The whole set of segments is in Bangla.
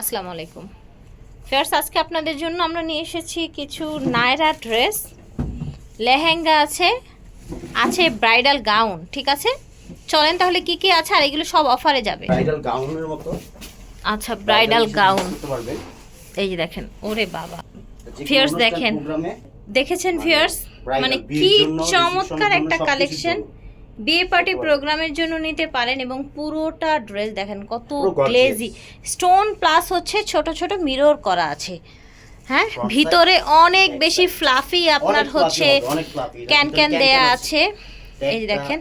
আসসালামু আলাইকুম। ফেয়ার্স আজকে আপনাদের জন্য আমরা নিয়ে এসেছি কিছু নায়রা ড্রেস। লেহেঙ্গা আছে আছে ব্রাইডাল গাউন ঠিক আছে? চলেন তাহলে কি কি আছে আর এগুলো সব অফারে যাবে। ব্রাইডাল গাউনের মতো। আচ্ছা ব্রাইডাল গাউন। এই যে দেখেন ওরে বাবা। অনুষ্ঠান দেখেন। দেখেছেন মানে bridal মানে কি চমৎকার একটা কালেকশন। বিয়ে পার্টি প্রোগ্রামের জন্য নিতে পারেন এবং পুরোটা ড্রেস দেখেন কত গ্লেজি স্টোন প্লাস হচ্ছে ছোট ছোট মিরর করা আছে। হ্যাঁ? ভিতরে অনেক বেশি ফ্লাফি আপনার হচ্ছে ক্যান ক্যান দেয়া আছে। এই দেখেন।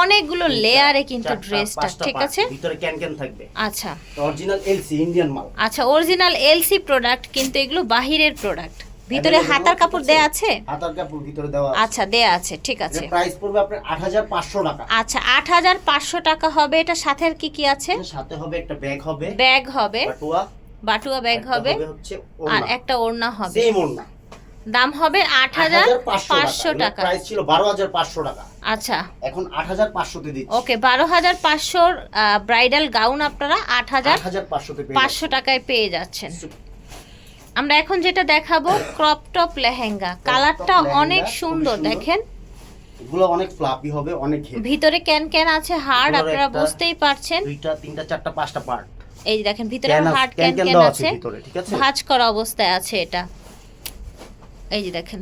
অনেকগুলো লেয়ারে কিন্তু ড্রেসটা ঠিক আছে? ভিতরে ক্যান ক্যান থাকবে। আচ্ছা। অরিজিনাল এলসি ইন্ডিয়ান মাল আচ্ছা অরিজিনাল এলসি প্রোডাক্ট কিন্তু এগুলো বাহিরের প্রোডাক্ট ভিতরে হাতার কাপড় দেয়া আছে? হাতার কাপড় ভিতরে দেওয়া আছে। আচ্ছা দেয়া আছে ঠিক আছে। প্রাইস পড়বে আপনার 8500 টাকা। আচ্ছা আট হাজার পাঁচশো টাকা হবে। এটা সাথে আর কি কি আছে? সাথে হবে একটা ব্যাগ হবে। ব্যাগ হবে। বাটুয়া। বাটুয়া ব্যাগ হবে। আর একটা ওড়না হবে। সেম ওড়না। দাম হবে আট হাজার পাঁচশো টাকা। প্রাইস ছিল 12500 টাকা। আচ্ছা। এখন 8500 তে দিচ্ছি। ওকে বারো হাজার পাঁচশোর ব্রাইডাল গাউন আপনারা আট হাজার 8500 তে পেয়ে পাঁচশো টাকায় পেয়ে যাচ্ছেন। আমরা এখন যেটা দেখাবো ক্রপ টপ লেহেঙ্গা। কালারটা অনেক সুন্দর। দেখেন। এগুলো অনেক ফ্লাপি হবে অনেক ভিতরে ক্যান ক্যান আছে হার্ড আপনারা বুঝতেই পারছেন। দুইটা তিনটা চারটা পাঁচটা পার্ট এই দেখেন ভিতরে হার্ড ক্যান ক্যান দেওয়া আছে। আছে ঠিক আছে? ভাঁজ করা অবস্থায় আছে এটা। এই যে দেখেন।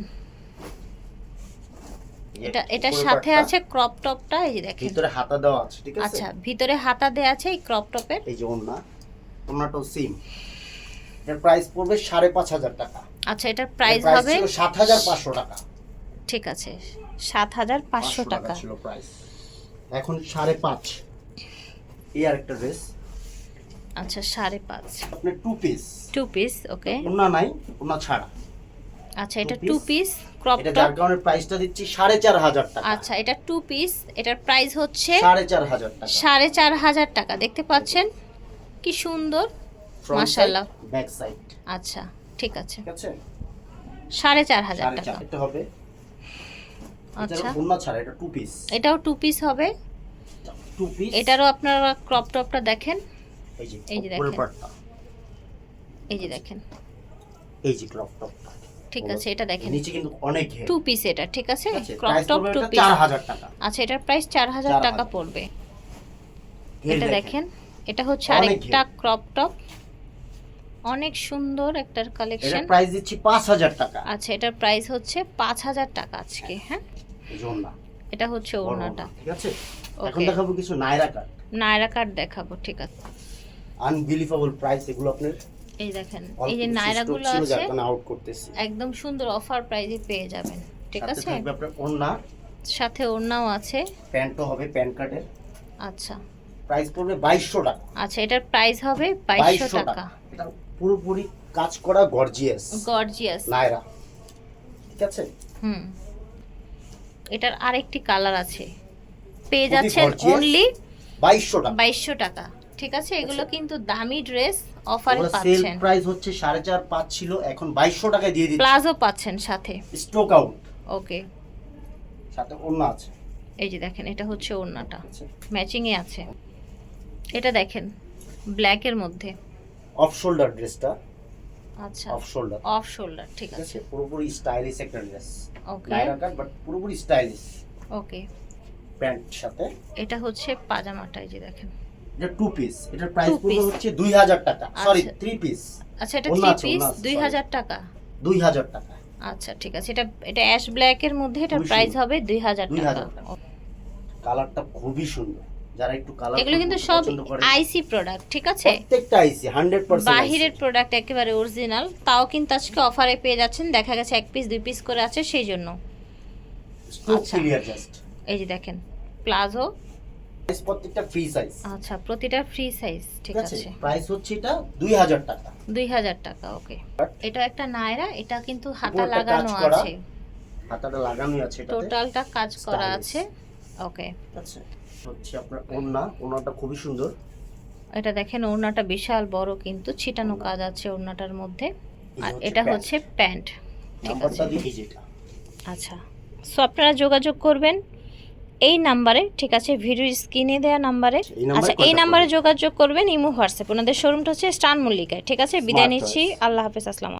এটা এটার সাথে আছে ক্রপ টপটা এই যে দেখেন। ভিতরে হাতা দেওয়া আছে ঠিক আছে? আচ্ছা ভিতরে হাতা দেয়া আছে এই ক্রপ টপের এই যে ওন্না ওন্নাটাও সেম এর প্রাইস পড়বে সাড়ে পাঁচ হাজার টাকা। আচ্ছা এটার প্রাইস হবে সাত হাজার পাঁচশো টাকা। ঠিক আছে সাত হাজার পাঁচশো টাকা ছিল প্রাইস এখন সাড়ে পাঁচ। এই আর একটা ড্রেস আচ্ছা সাড়ে পাঁচ। আপনার two piece two piece okay ওন্না নাই ওন্না ছাড়া। আচ্ছা এটা টু পিস ক্রপ এটা যার টপ কারণে প্রাইসটা দিচ্ছি সাড়ে চার হাজার টাকা। আচ্ছা এটা টু পিস এটার প্রাইস হচ্ছে সাড়ে চার হাজার টাকা। সাড়ে চার হাজার টাকা। দেখতে পাচ্ছেন কি সুন্দর? মাশাআল্লাহ। ব্যাক সাইড আচ্ছা ঠিক আছে। ঠিক আছে? সাড়ে চার হাজার টাকা। এটা হবে। আচ্ছা। ওন্না ছাড়া এটা টু পিস এটাও টু পিস হবে। টু পিস এটারও আপনারা ক্রপ টপটা দেখেন। এই যে এই যে দেখেন। এই যে দেখেন। এই যে ক্রপ টপটা ঠিক আছে এটা দেখেন। নিচে কিন্তু অনেক টু পিস এটা ঠিক আছে? ক্রপ টপ টু পিস 4000 টাকা। আচ্ছা এটার প্রাইস চার হাজার 4,000 টাকা পড়বে। এটা দেখেন। এটা হচ্ছে আরেকটা ক্রপ টপ অনেক সুন্দর একটার এটার কালেকশন প্রাইস দিচ্ছি 5000 টাকা। আচ্ছা এটার প্রাইস হচ্ছে পাঁচ হাজার টাকা আজকে হ্যাঁ। এই এটা হচ্ছে ওড়নাটা। ওন্না, ঠিক আছে? এখন দেখাবো কিছু নাইরা কাট নায়রা কাট দেখাবো ঠিক আছে। আনবিলিভেবল প্রাইস এগুলো আপনার এই দেখেন এই যে কিছু নায়রাগুলো আছে আউট করতেছি। একদম সুন্দর অফার প্রাইসে পেয়ে যাবেন ঠিক আছে? থাকবে আপনার সাথে ওড়নাও আছে। প্যান্টও হবে প্যান্ট কার্ডের। আচ্ছা। প্রাইস পড়বে 2200 টাকা। আচ্ছা এটার প্রাইস হবে বাইশশো টাকা। এটা পুরোপুরি কাজ করা গর্জিয়াস গর্জিয়াস নাইরা ঠিক আছে? হুম। এটার আরেকটি কালার আছে। পেয়ে যাচ্ছেন অনলি 2200 টাকা। বাইশশো টাকা। ঠিক আছে? এগুলো কিন্তু দামি ড্রেস অফারে সেল পাচ্ছেন। প্রাইস হচ্ছে সাড়ে চার পাঁচ ছিল এখন বাইশশো টাকায় দিয়ে দিচ্ছি। প্লাজো পাচ্ছেন সাথে। স্টক আউট ওকে সাথে অন্য আছে। এই যে দেখেন এটা হচ্ছে ওড়নাটা। ঠিক আছে। ম্যাচিং এ আছে। এটা দেখেন ব্ল্যাকের মধ্যে। অফ শোল্ডার ড্রেসটা আচ্ছা। অফ শোল্ডার অফ শোল্ডার ঠিক আছে। পুরোপুরি স্টাইলিশ একটা dress okay Naira cut but পুরোপুরি স্টাইলিশ ওকে প্যান্ট সাথে। এটা হচ্ছে পাজামাটা এই যে দেখেন। এটা টু পিস এটার প্রাইস পড়বে হচ্ছে দুই হাজার টাকা। সরি। থ্রি পিস আচ্ছা এটা থ্রি পিস ওড়না আছে, দুই sorry। হাজার টাকা। দুই হাজার টাকা। আচ্ছা ঠিক আছে। এটা এটা অ্যাশ ব্ল্যাকের মধ্যে এটার খুবই প্রাইস হবে দুই হাজার 2000 টাকা। টাকা। কালারটা খুবই সুন্দর। যারা একটু কালার এগুলো কিন্তু সব আইসি প্রোডাক্ট ঠিক আছে? প্রত্যেকটা আইসি হান্ড্রেড পার্সেন্ট বাহিরের প্রোডাক্ট একেবারে অরিজিনাল তাও কিন্তু আজকে অফারে পেয়ে যাচ্ছেন দেখা গেছে এক পিস দুই পিস করে আছে সেই জন্য। আচ্ছা। ক্লিয়ার জাস্ট এই যে দেখেন প্লাজো প্রত্যেকটা ফ্রি সাইজ আচ্ছা প্রতিটা ফ্রি সাইজ ঠিক আছে? প্রাইস হচ্ছে এটা দুই হাজার টাকা। দুই হাজার টাকা ওকে এটা একটা নায়রা এটা কিন্তু হাতা লাগানো আছে। হাতাটা লাগানো আছে টোটালটা কাজ করা আছে ওকে আছে। হচ্ছে আপনার ওড়না। ওড়নাটা খুবই সুন্দর। এটা দেখেন ওড়নাটা বিশাল বড় কিন্তু ছিটানো কাজ আছে ওড়নাটার মধ্যে। আর এটা হচ্ছে প্যান্ট। ঠিক আছে। আচ্ছা। সো আপনারা যোগাযোগ করবেন এই নাম্বারে ঠিক আছে ভিডিও স্ক্রিনে দেওয়া নাম্বারে। আচ্ছা এই নাম্বারে যোগাযোগ করবেন ইমো হোয়াটসঅ্যাপ। ওনাদের শোরুমটা হচ্ছে স্টান মল্লিকায়। ঠিক আছে? বিদায় নিচ্ছি। আল্লাহ হাফেজ আসসালাম